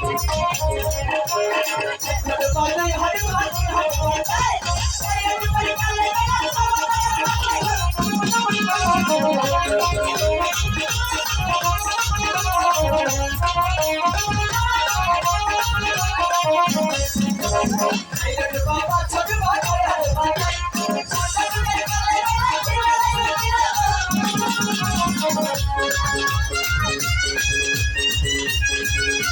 Thank you. Thank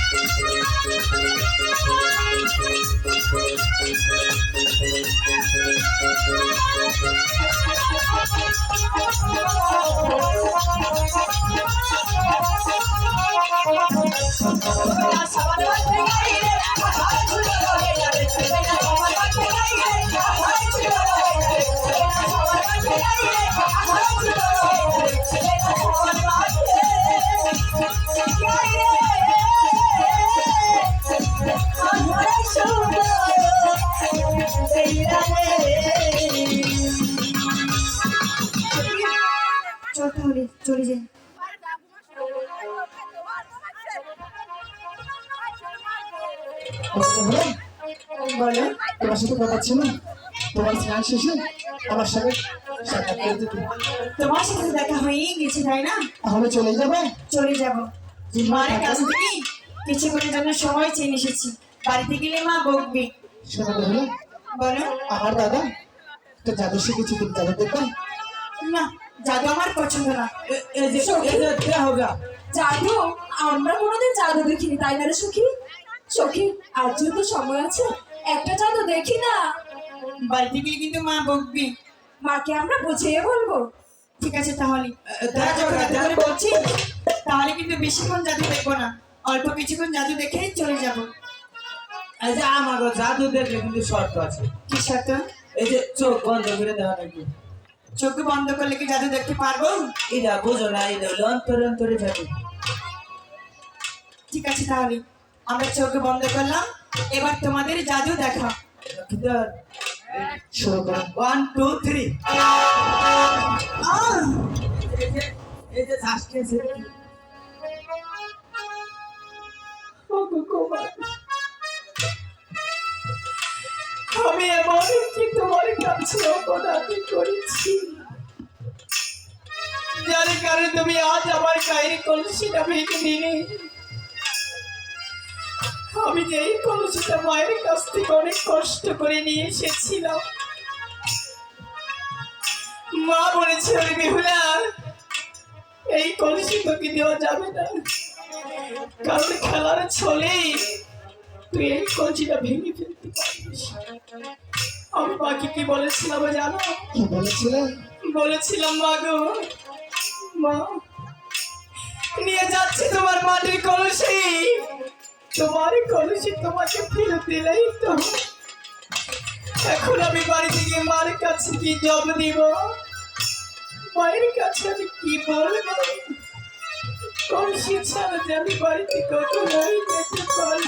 you. তাহলে চলে যাই। বলো তোমার সাথে কথা ছিল তোমার স্নান শেষে আমার সাথে সাক্ষাৎ করে দিতে। তোমার সাথে দেখা হয়েই গেছে তাই না? তাহলে চলে যাবে? চলে যাব। মায়ের কাছ থেকে কিছুক্ষণের জন্য সময় চেয়ে এসেছি। বাড়িতে গেলে মা বকবে। শোনো বলো। আমার দাদা তো জাদু শিখেছি তুমি জাদু দেখবে না জাদু আমার পছন্দ না। জাদু আমরা কোনোদিন জাদু দেখিনি তাই না রে সখী? সখী আর যেহেতু সময় আছে একটা জাদু দেখি না। বাড়িতে গেলে কিন্তু মা বকবে। মাকে আমরা বুঝিয়ে বলব। ঠিক আছে তাহলে এত বলছি। তাহলে কিন্তু বেশিক্ষণ জাদু দেখব না। অল্প কিছুক্ষণ জাদু দেখে চলে যাব। যে আমাকে জাদু দেখলে কিন্তু শর্ত আছে। কি শর্ত? এই যে চোখ বন্ধ করে দেওয়া নাকি? চোখ বন্ধ করলে কি জাদু দেখতে পারব এটা বুঝো না এটা হলো অন্তরে অন্তরে জাদু ঠিক আছে তাহলে আমরা চোখ বন্ধ করলাম এবার তোমাদের জাদু দেখা শুরু করো ওয়ান টু থ্রি! এই যে শ্বাসকে আমি এমন কি তোমার কাছে অপরাধী করেছি। যার কারণে তুমি আজ আমার গায়ের কলসিটা ভেঙে দিলে। আমি যে এই কলসিটা মায়ের কাছ থেকে অনেক কষ্ট করে নিয়ে এসেছিলাম। মা বলেছিল বিহুলা, এই কলসি তোকে দেওয়া যাবে না। কারণ খেলার ছলে তুই এই কলসিটা ভেঙে ফেলতে আমি মাকে কি বলেছিলাম জানো? কি বলেছিলে? বলেছিলাম মা গো। মা নিয়ে যাচ্ছি তোমার মাটির কলসি। তোমার কলসি তোমাকে ফেরত দিলেই তো। এখন আমি বাড়ি থেকে মার কাছে কি জব দিব? মায়ের কাছে আমি কি বলব? কলসি ছাড়া যে আমি বাড়িতে কখনোই যেতে পারব